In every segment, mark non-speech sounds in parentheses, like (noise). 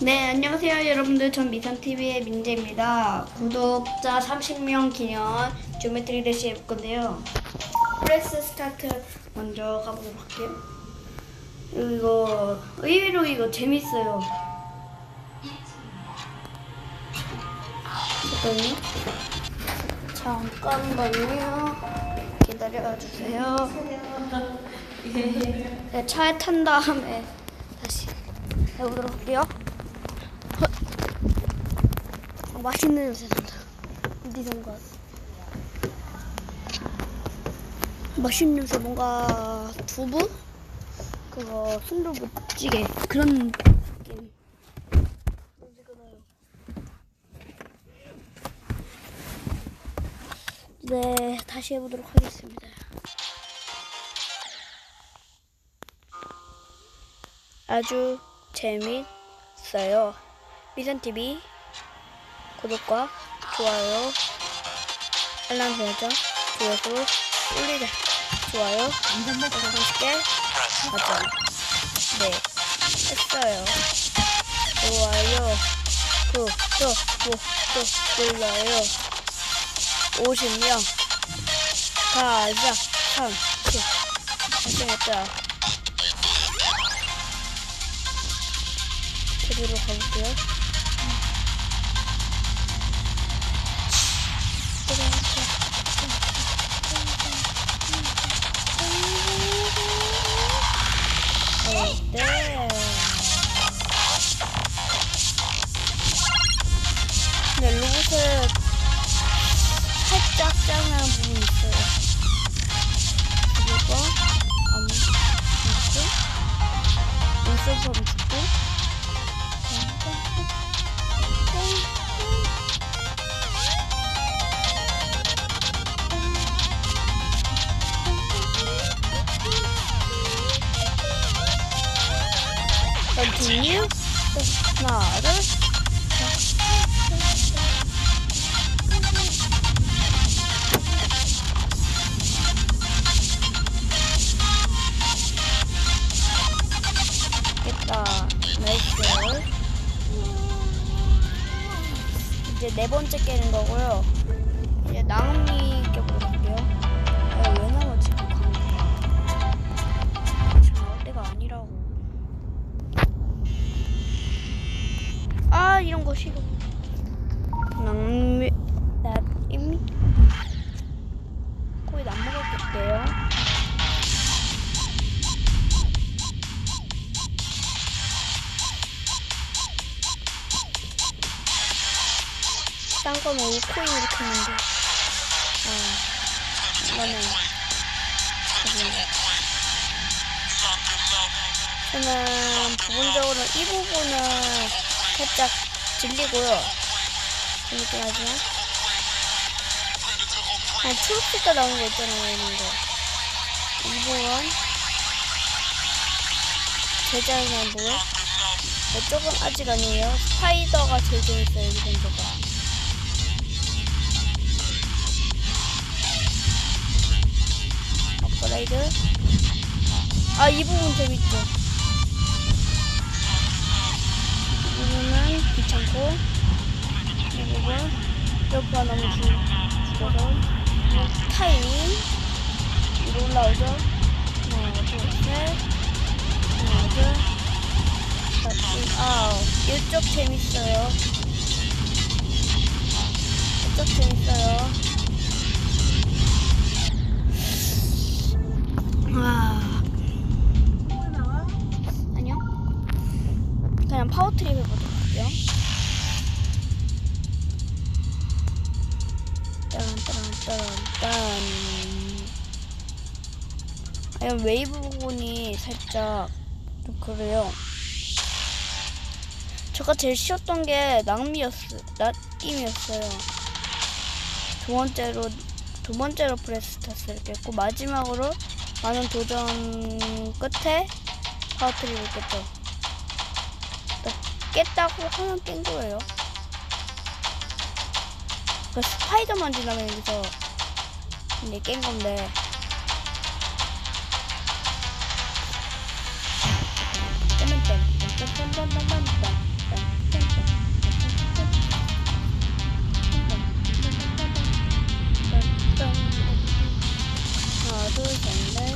네, 안녕하세요, 여러분들. 전 미선TV의 민재입니다. 구독자 30명 기념 지오메트리 대시 해볼 건데요. 프레스 스타트 먼저 가보도록 할게요. 이거, 의외로 이거 재밌어요. 잠깐만요. 잠깐만요. 기다려주세요. 네, 차에 탄 다음에 다시 해보도록 할게요. 어, 맛있는 냄새 난다. 어디선 것 맛있는 냄새 뭔가 두부? 그거 순두부찌개 그런 느낌. 네, 다시 해보도록 하겠습니다. 아주 재밌어요. 미선TV 구독과 좋아요, 알람 설정, 조회수 올리자, 좋아요, 30개 맞죠? 네, 했어요. 좋아요, 구독, 구독 눌러요. 50명 가자, 30. 잘생겼다. 제대로 가볼게요. 질리고요. 재밌긴 하지만. 아, 초록색깔 나오는 거 있잖아요, 이런 거. 이 부분. 제자는 뭐요? 이쪽은 아직 아니에요. 스파이더가 제일 재밌어요, 이 정도가. 업그레이드. 아, 이 부분 재밌죠. 이 부분은 귀찮고, 이 부분, 옆에 너무 줄, 줄어서, 타이밍, 위로 올라오죠. 하나, 둘, 셋. 하나, 둘, 셋, 아홉. 이쪽 재밌어요. 이쪽 재밌어요. 아. 아니요. 그냥 파워트립 해보도 딴딴딴딴. 아니, 웨이브 부분이 살짝 좀 그래요. 제가 제일 쉬웠던 게 낭미였어, 낫임이었어요. 두 번째로, 두 번째로 탔을 때고 마지막으로 많은 도전 끝에 파워트립을 깼죠. 깼다고 하면 깬 거예요. 그 스파이더만 지나면 여기서 이제 깬 건데. 하나, 둘, 셋, 넷.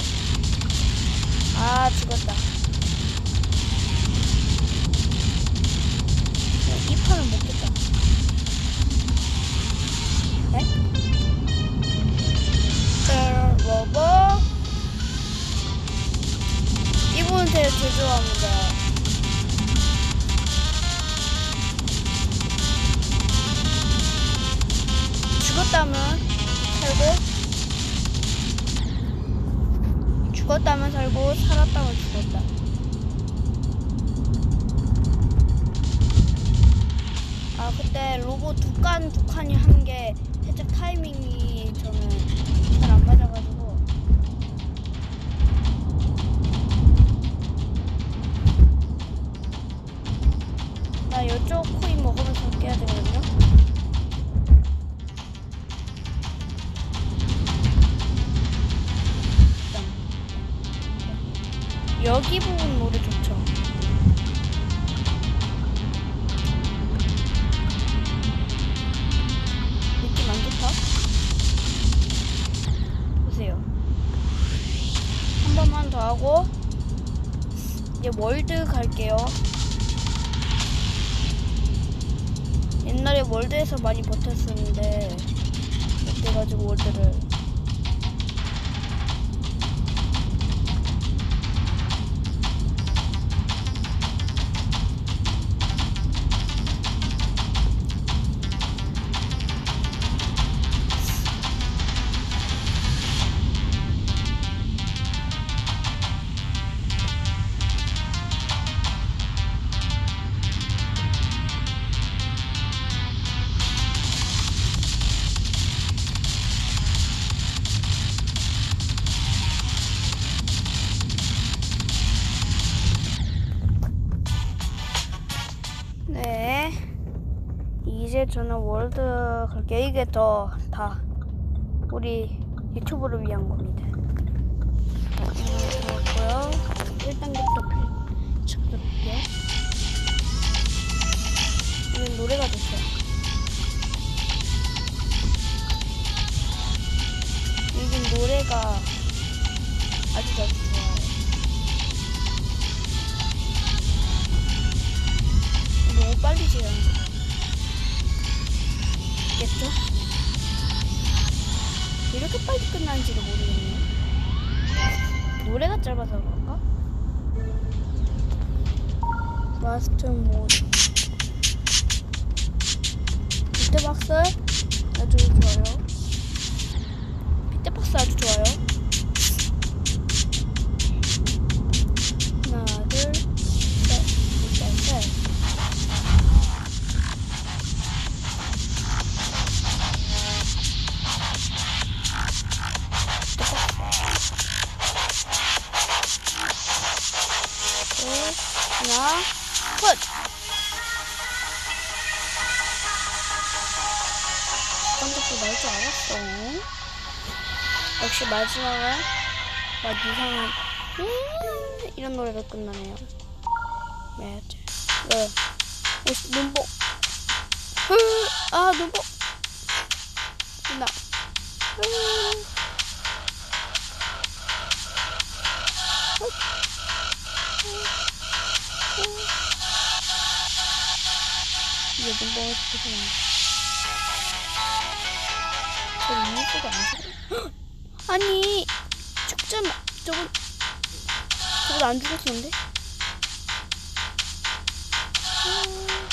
아, 죽었다. 부분 노래 좋죠. 느낌 안 좋다? 보세요. 한 번만 더 하고 이제 월드 갈게요. 옛날에 월드에서 많이 버텼었는데 그래가지고 월드를 저는 월드 갈게요. 이게 더 다 우리 유튜브를 위한 겁니다. 고요 1단계부터 쳐볼게요. 이건 노래가 됐어요. 여긴 노래가 아주 아주 좋아요. 너무 빨리 지어 야 겠죠? 이렇게 빨리 끝나는지도 모르겠네요. 노래가 짧아서 그런가? 마스터 모드. 비트박스 아주 좋아요. 비트박스 아주 좋아요. 마지막은 막 이상한 음, 이런 노래로 끝나네요. 매트. 네. 오씨, 눈보. 흐, 아, 눈보. 나. 흐. 이게 눈보가 싶어서. 저 이미지가 안 죽어. 아니, 죽잖아. 저거, 저거 안 죽었었는데? 음,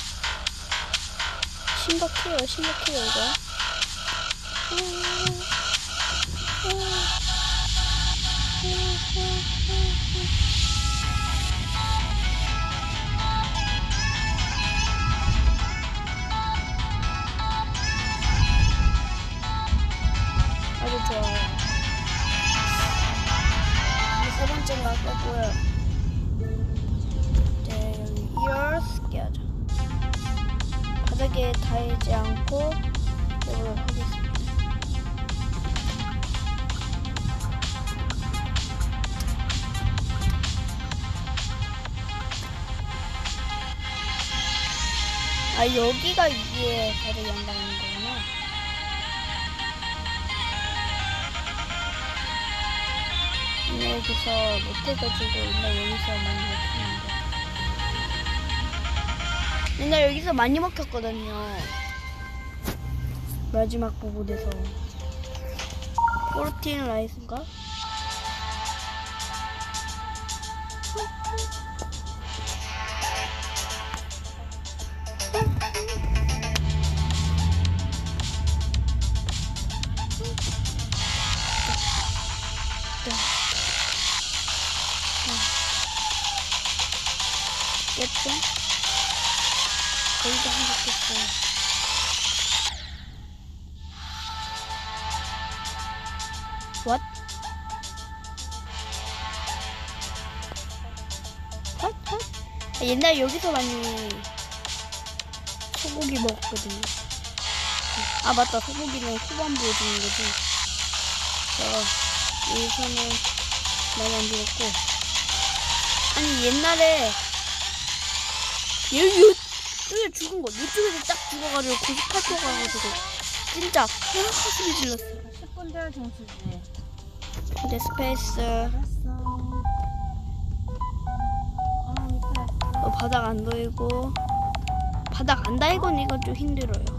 심각해요, 심각해요, 이거. 음, 음, 닿지 않고 이걸 하겠습니다. 아 여기가 이게 배를 연다는 거구나. 여기서 못해가지고 옛날 여기서 먹혔는데. 옛날 여기서 많이 먹혔거든요. 마지막 부분에서. 프로틴 라이스인가? 옛날 여기서 많이 소고기 먹었거든요. 아 맞다 소고기는 후반부에 주는 거지. 저 여기서는 많이 안 죽었고 아니 옛날에 여기 여기 죽은 거 이쪽에서 딱 죽어가지고 98% 가가지고 진짜 가슴이 질렀어. 10분 전 정수지. 근데 스페이스 알았어. 바닥 안 보이고 바닥 안 달고는 이건 좀 힘들어요.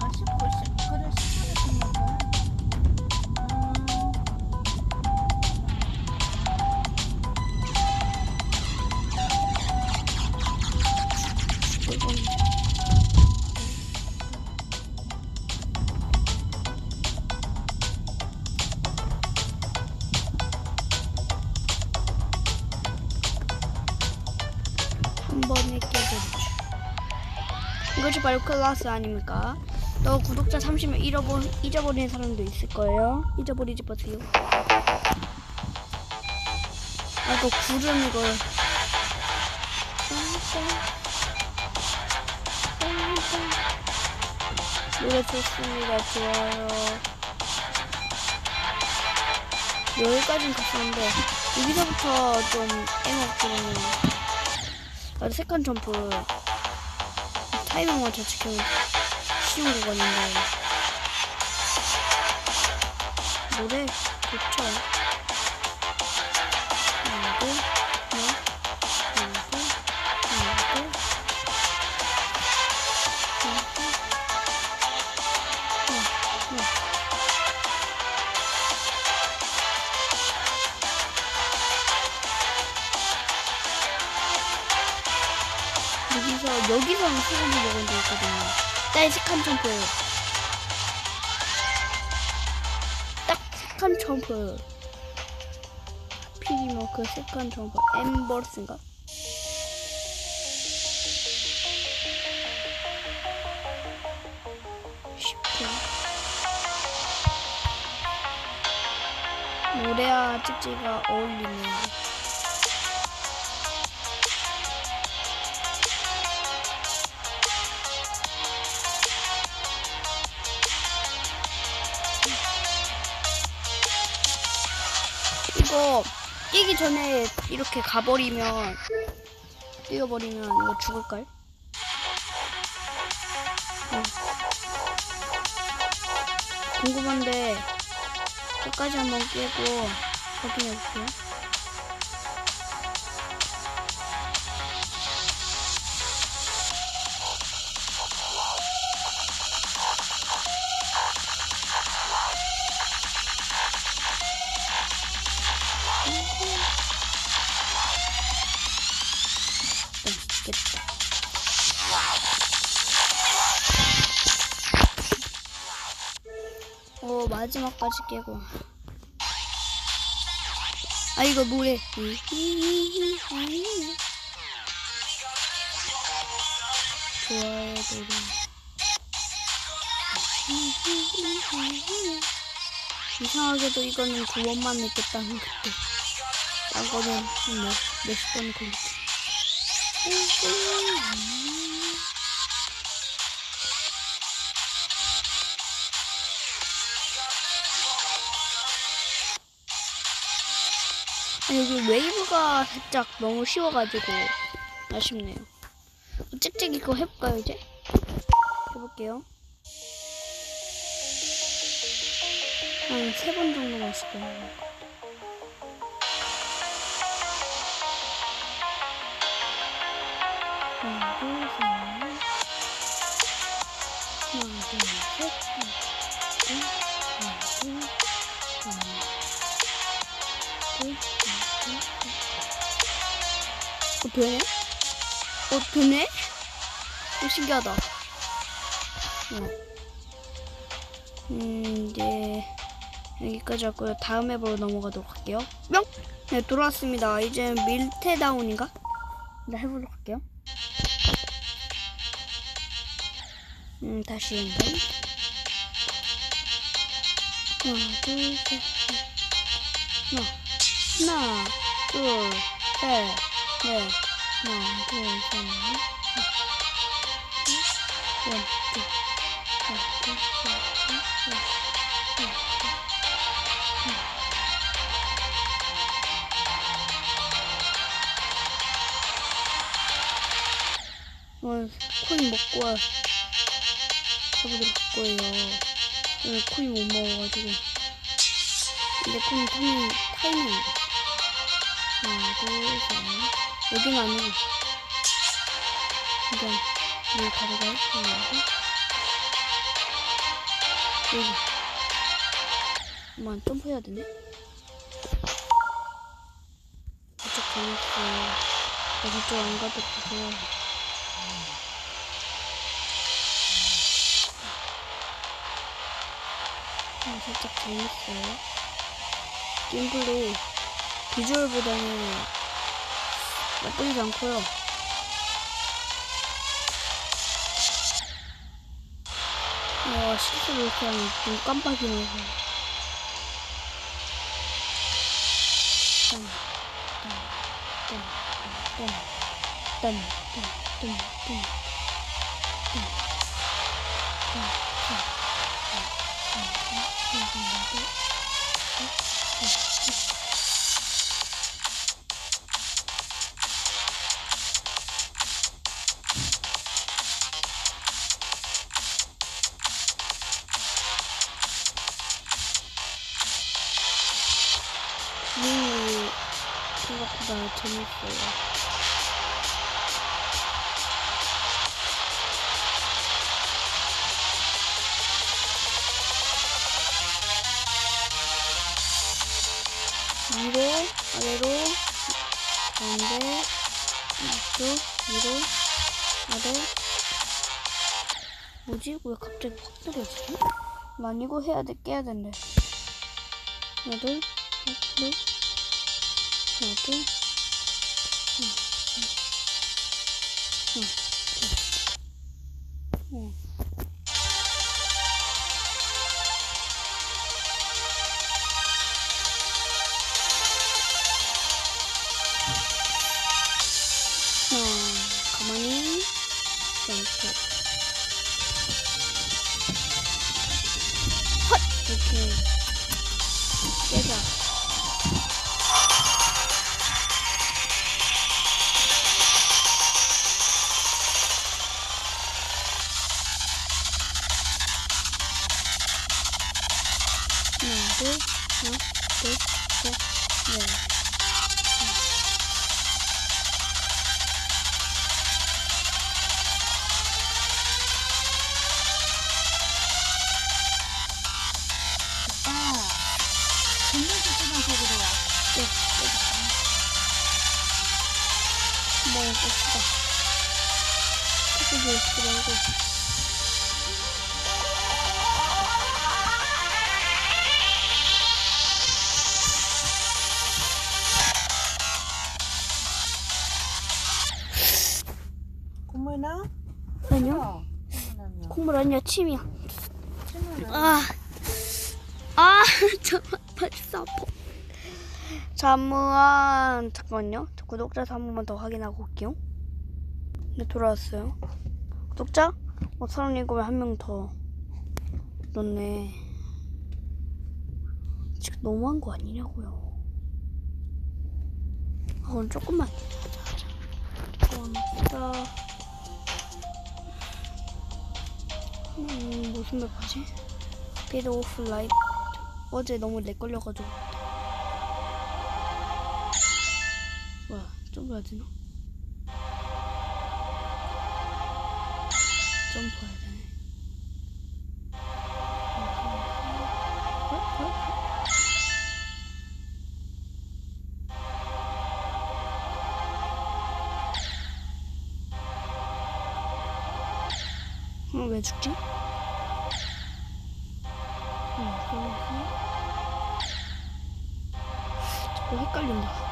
클라스 아닙니까? 또 구독자 30명 잃어버, 잊어버리는 사람도 있을 거예요. 잊어버리지 마세요. 아, 이거 구름 이거. 노래 좋습니다. 좋아요. 여기까지는 갔었는데 여기서부터 좀. 나도 세컨 점프 타이밍만 잘 지키면 쉬운 구간인데 노래 좋죠. 여기서 여기서는 소금이 먹은 적 있거든요. 딸식한 점프예요. 딱한 점프. 피디머크 뭐 그 색한 점프. 엠버스인가? 쉽게. 노래와 찍지가 어울리는. 뛰기 전에 이렇게 가버리면 뛰어버리면 이거 죽을걸? 어. 궁금한데 끝까지 한번 깨고 확인해볼게요. 마지막까지 깨고. 아 이거 노래? 좋아요 노래 이상하게도 이거는 두 번만 냈겠다는 그때 딴 거는 몇, 몇십 번 걸렸지 여기 웨이브가 살짝 너무 쉬워가지고 아쉽네요. 찍찍 이거 해볼까요 이제? 할게요. 한 세 번 정도만 시켜요. 되네? 어, 되네? 어, 신기하다. 어. 음, 이제 여기까지 하고요. 다음 앱으로 넘어가도록 할게요. 뿅! 네, 돌아왔습니다. 이제 밀테다운인가? 네, 해보도록 할게요. 음, 다시 연결. 하나, 둘, 셋, 넷. 하나, 하나, 둘, 셋, 넷. 하나, 둘, 셋, 넷. 원, 둘, 하나, 둘, 셋, 넷, 넷, 넷, 넷. 어, 코인 먹고 와. 할 거예요. 오늘 코인 못 먹어가지고. 근데 코인 타이밍, 타이밍. 있었네. 여긴 아니고. 이건, 왜 가져가 있었는데? 여기. 그만 점프해야 되네? 이쪽 가니까, 나 저쪽 안 가도 되고. 아, 살짝 재밌어요. 게임플레이. 비주얼보다는 나쁘지 않고요. 와 실수로 이렇게 하면 눈 깜빡이면서 딴, 딴, 딴, 딴, 딴, 딴, 딴, 딴, 딴, 딴, 딴. 갑자기 확 떨어지지? 난 이거 해야 돼, 깨야 된대. 하나, 둘, 하나, 둘, 하나, 둘, 둘, 하나, 둘. 응. 국물 나? 아니요? 어, 국물 아니야, 침이야. 아, 아, (laughs) 잠깐, 발사 아파. 잠무한, 잠깐만요. 저 구독자 수 한 번만 더 확인하고 올게요. 네, 돌아왔어요. 구독자? 어, 사람 읽으면 한명 더. 넣네. 지금 너무한 거 아니냐고요. 아, 그럼 조금만 기다려. 음, 무슨 맵 하지? 비드 오프 라이트. 어제 너무 렉 걸려가지고. 뭐야, 점프해야 되나? 점프해야 되네. 어? 왜 죽지? 어, 헷갈린다.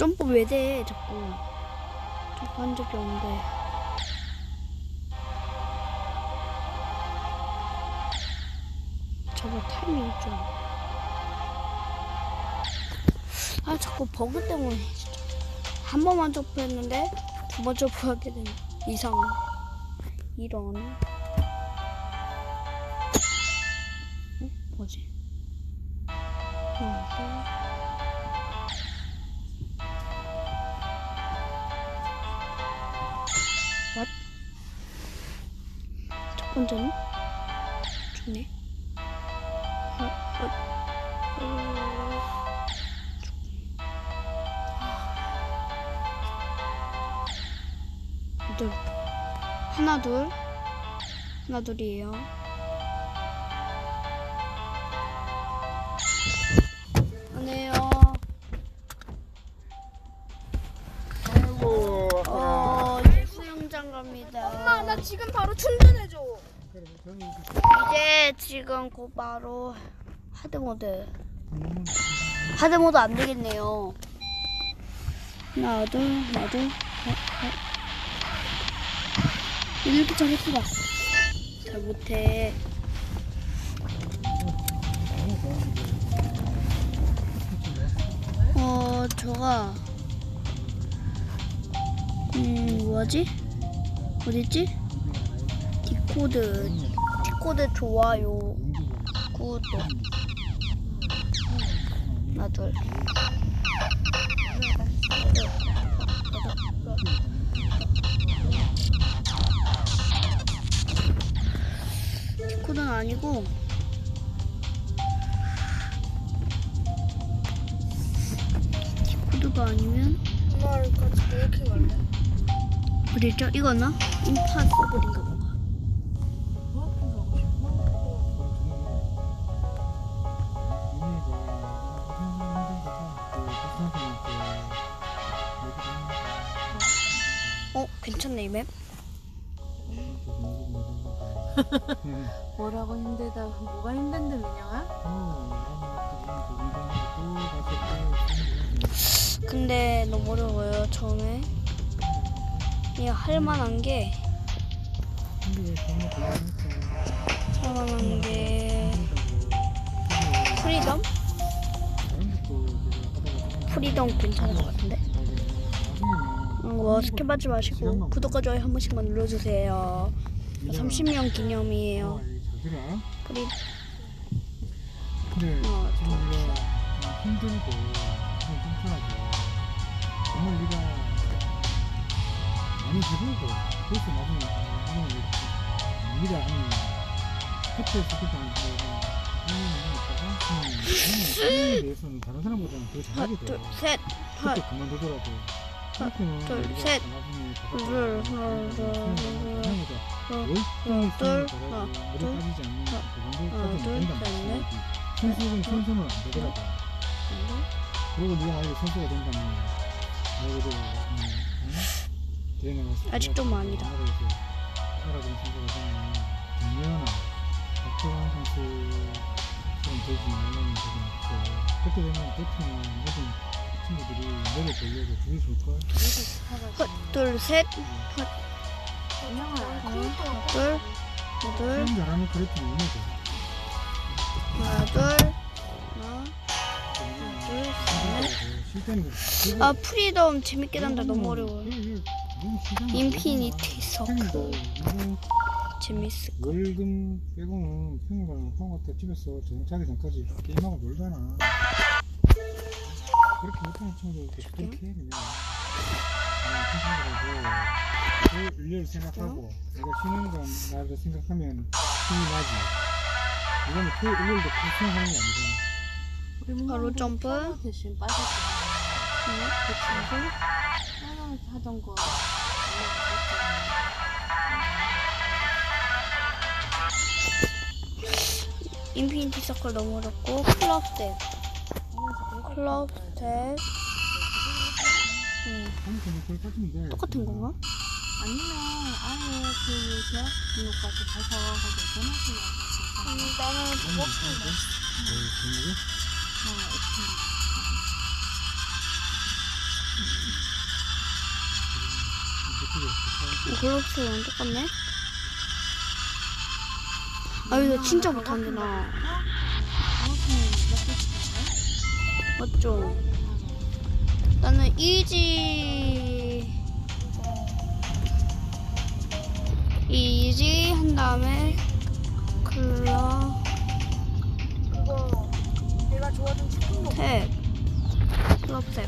점프 왜 돼, 자꾸. 점프 한 적이 없는데. 저거 타이밍 좀. 아, 자꾸 버그 때문에. 한 번만 점프했는데 두 번 점프하게 되는 이상. 이런. 둘. 하나, 둘. 하나, 둘이에요. 아이고 어, 수영장 갑니다. 엄마 나 지금 바로 충전해줘 이제 지금 곧 바로 하드 모드. 하드 모드 안 되겠네요. 하나, 둘, 하나, 둘, 셋, 넷. 이렇게 잘했구나. 잘 못해. 어, 저가, 음, 뭐지? 어딨지? 디코드, 디코드 좋아요. 구독. 하나, 둘. 디코드는 아니고 디코드가 아니면 이렇게 갈래 어디죠? 이거나? 임파서블인가 맵. 뭐라고 힘들다. 뭐가 힘든데 민영아? 근데 너무 어려워요 처음에. 이게 할만한 게 할만한 게 프리덤? 프리덤 괜찮을 것 같은데. 음, 뭐 스킵하지 마시고 구독과 좋아요 한 번씩만 눌러주세요. 30명 기념이에요. 프리 근데 어, 우리가 힘들고 좀 불편하고 정말 우리가 많이 해보고 그래서 나중에 이렇게 우리가 하는 스태프 스태프 하는 거 하는 있다가 대해서는 다른 사람보다는 더 하나 잘하게 돼요. 둘셋 그때 그만두더라도 둘, 우리가 셋. 나중에 둘, 하나, 둘, 하나, 둘, 하나, 둘, 빠지지 않는 하나, 그 하나, 정도까지는 둘, 된다. 셋, 넷. 선수는 선수는 안 되더라고. 그리고 네가 만약에 선수가 된다면 너희도 대회 나가서 아직 좀 아니다. 알아본 선수가 되면 김연아, 박태환 선수처럼 되지 않으면 되지 않고 그렇게 되면 도팀이나 모든 친구들이 너를 보려고 줄을 줄걸. 둘셋 민영아. 둘, 하나, 둘, 수영 잘하는 그래픽이 유명하죠. 하나, 둘, 하나, 둘, 셋. 아 프리덤 재밌게 단다 너무 어려워. 인피니티 서클 재밌을 거. 월금 빼고는 평일날 학원 갔다 집에서 저녁 자기 전까지 게임하고 놀잖아. 그렇게 못하는 친구들 그렇게 해 그냥. 아, 그그 생각하고 내가 쉬는 건 나를 생각하면 힘이 나지. 이거는 그 일일도 그 생각하는 게 아니잖아. 바로 점프. 대신 빠졌잖아. 응? 그치? 따로 하던 거. 인피니티 서클 너무 어렵고 클럽 스텝. 클럽 스텝. 돼. 똑같은 건가? 아니면 아예 그 대학 등록까지 가서 거기 전화기로 음, 나는 그거? 어, 제목이? 어, 클럽 스텝이랑 똑같네. 아 이거 진짜 못하는데 나. 맞죠? 나는 이지. 이지 한 다음에 클럽 그거 내가 좋아하는 치킨 먹 탭. 클럽 탭.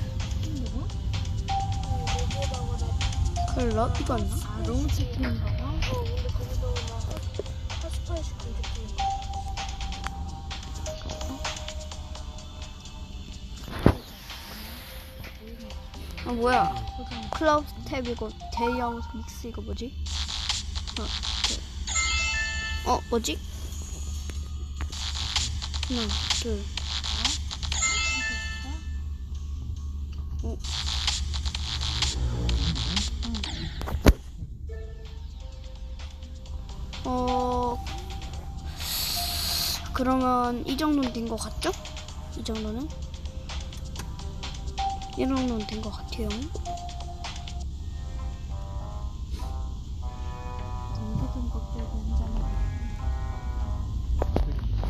나 클럽? 이거였나? 아, 너무 치킨 아 뭐야? 클럽 탭 이거 대형 믹스 이거 뭐지? 어, 그. 어 뭐지? 하나 둘 어. 어 그러면 이 정도는 된 것 같죠? 이 정도는 이 정도는 된것 같아요. 전기등 거 빼고 혼자만.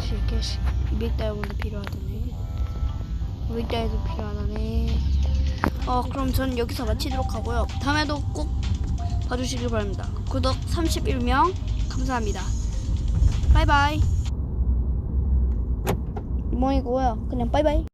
이렇게 200달러도 필요하다네. 500달러도 필요하다네. 어, 그럼 전 여기서 마치도록 하고요. 다음에도 꼭 봐주시길 바랍니다. 구독 31명 감사합니다. 바이바이. 뭐 이거야? 그냥 바이바이.